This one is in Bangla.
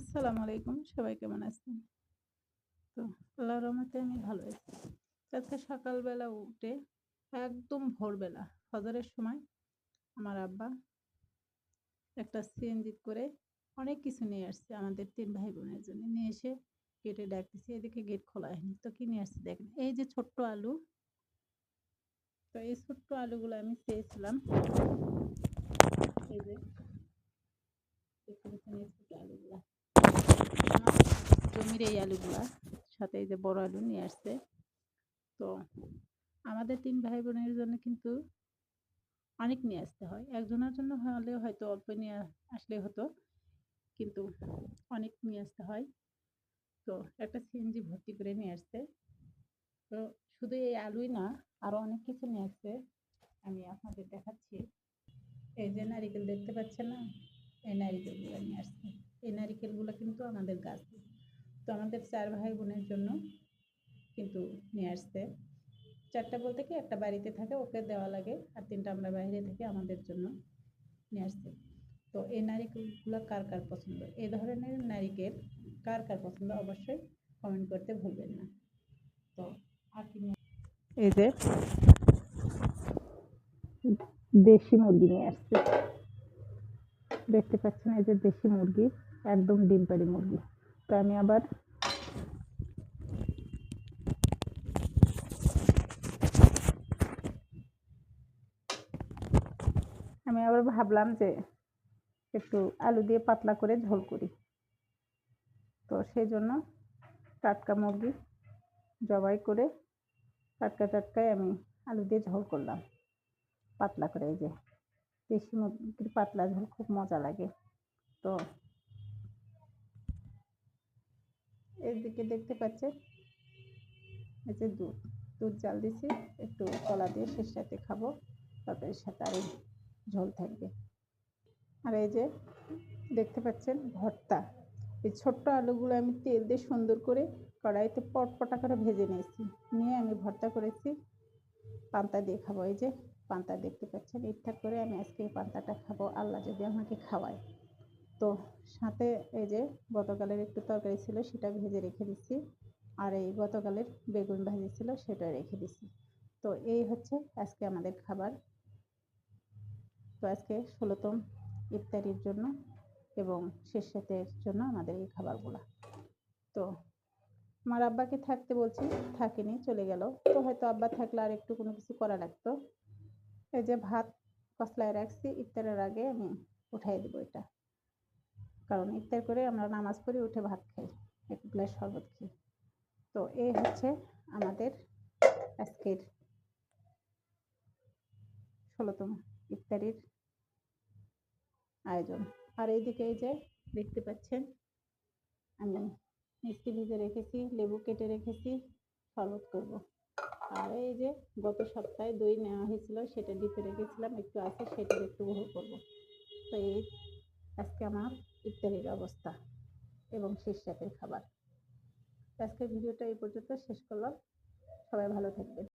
আসসালামু আলাইকুম। সবাই কেমন আছেন? তো আল্লাহর রহমতে আমি ভালো আছি। আজকে সকালবেলা উঠে একদম ভোরবেলা ফজরের সময় আমার আব্বা একটা সিএনজি করে অনেক কিছু নিয়ে আসছে আমাদের তিন ভাই বোনের জন্য। নিয়ে এসে গেটে ডাকতেছে এদিকে গেট খোলা হয়নি, তো কি নিয়ে আসছে দেখেন। এই যে ছোট্ট আলু, তো এই ছোট্ট আলুগুলো আমি চেয়েছিলাম এই যে দেখতে পাচ্ছেন এই ছোট আলুগুলা আমার জমির এই আলুগুলা, সাথে এই যে বড় আলু নিয়ে আসছে। তো আমাদের তিন ভাই বোনের জন্য কিন্তু অনেক নিয়ে আসতে হয়। একজনের জন্য হলে হয়তো অল্প নিয়ে আসলে হতো, কিন্তু অনেক নিয়ে আসতে হয়। তো একটা সিএনজি ভর্তি করে নিয়ে আসছে। তো শুধু এই আলুই না আরও অনেক কিছু নিয়ে আসছে। আমি আপনাদের দেখাচ্ছি। এই যে নারিকেল দেখতে পাচ্ছেন না? এই নারিকেলগুলো নিয়ে আসছে। এই নারিকেলগুলো কিন্তু আমাদের গাছ তো আমাদের চার ভাই বোনের জন্য কিন্তু নিয়ে আসছে। চারটা বলতে কি, একটা বাড়িতে থাকে, ওকে দেওয়া লাগে, আর তিনটা আমরা বাইরে থেকে আমাদের জন্য নিয়ে আসছে। তো এই নারিকেলগুলো কার কার পছন্দ? এই ধরনের নারিকেল কার কার পছন্দ অবশ্যই কমেন্ট করতে ভুলবেন না। তো এই যে দেশি মুরগি নিয়ে আসছে। দেখতে পাচ্ছেন এই যে দেশি মুরগি, একদম ডিম পাড়ি মুরগি। তো আমি আবার। আমি আবার ভাবলাম যে একটু আলু দিয়ে পাতলা করে ঝোল করি। তো সেই জন্য টাটকা মুরগি জবাই করে টাটকা টাটকায় আমি আলু দিয়ে ঝোল করলাম। পাতলা করে এই যে, দেশি মুরগির পাতলা ঝোল খুব মজা লাগে। তো এদিকে দেখতে পাচ্ছেন এই যে দুধ দুধ জাল দিছি, একটু কলা দিয়ে শেষ সাথে খাব, তারপরে সাথে আর ঝোল থাকবে। আর এই যে দেখতে পাচ্ছেন ভর্তা। এই ছোট্ট আলুগুলো আমি তেল দিয়ে সুন্দর করে কড়াইতে পটপটা করে ভেজে নিয়েছি। নিয়ে আমি ভর্তা করেছি, পান্তা দিয়ে খাব। এই যে পান্তা দেখতে পাচ্ছেন ইচ্ছা করে আমি আজকে এই পান্তাটা খাব। আল্লাহ যদি আমাকে খাওয়ায়। তো সাথে এই যে গতকালের একটু তরকারি ছিল, সেটা ভেজে রেখে দিচ্ছি আর এই গতকালের বেগুন ভাজি ছিল সেটা রেখে দিচ্ছি তো এই হচ্ছে আজকে আমাদের খাবার। তো আজকে ষোলোতম ইফতারির জন্য এবং শেষ সাথের জন্য আমাদের এই খাবারগুলো। তো আমার আব্বাকে থাকতে বলছি, থাকেনি, চলে গেল। তো হয়তো আব্বা থাকলে আর একটু কোনো কিছু করা লাগতো। এই যে ভাত কসলায় রাখছি, ইফতারের আগে আমি উঠাই দেবো এটা। কারণ ইফতার করে আমরা নামাজ পড়ি উঠে ভাত খাই, এক গ্লাস শরবত খাই। তো এই হচ্ছে আমাদের আজকের ষোলোতম ইফতারির আয়োজন। আর এইদিকে এই যে দেখতে পাচ্ছেন, আমি মিষ্টি ভিজে রেখেছি, লেবু কেটে রেখেছি, শরবত করব। আর এই যে গত সপ্তাহে দই নেওয়া হয়েছিল, সেটা ডিপে রেখেছিলাম, একটু আছে সেটার একটু বহু করব। তো এই আজকে আমার ইত্যাদির অবস্থা এবং শেষ রাতের খাবার। আজকের ভিডিওটা এই পর্যন্ত। শেষ করলাম। সবাই ভালো থাকবেন।